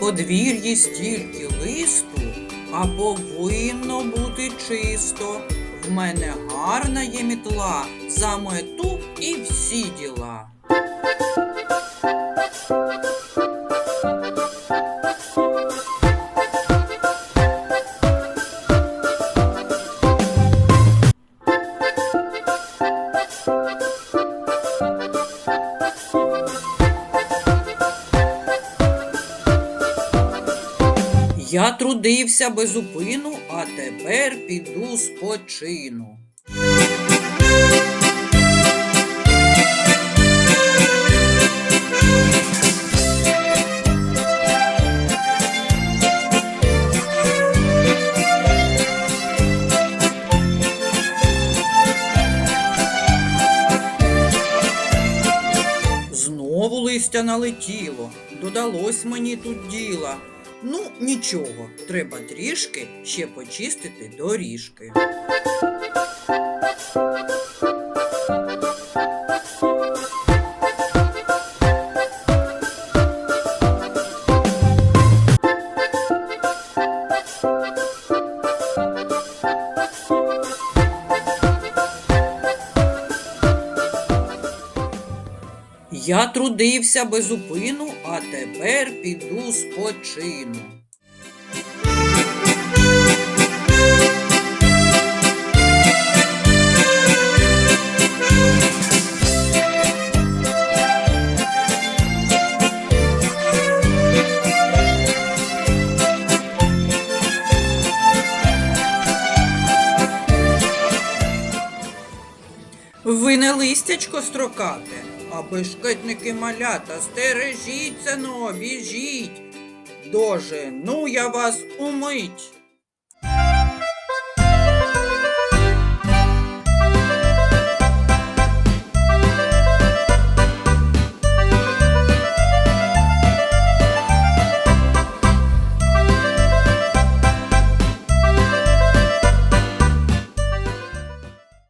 подвір'ї стільки листу, а повинно бути чисто. В мене гарна є мітла, замету і всі діла. Я трудився без упину, а тепер піду спочину. Знову листя налетіло, додалось мені тут діла. Ну, нічого, треба трішки ще почистити доріжки. Я трудився без упину, а тепер піду спочину. Ви не листячко строкате, а бешкетники малята, стережіться но, біжіть. Дожену я вас умить.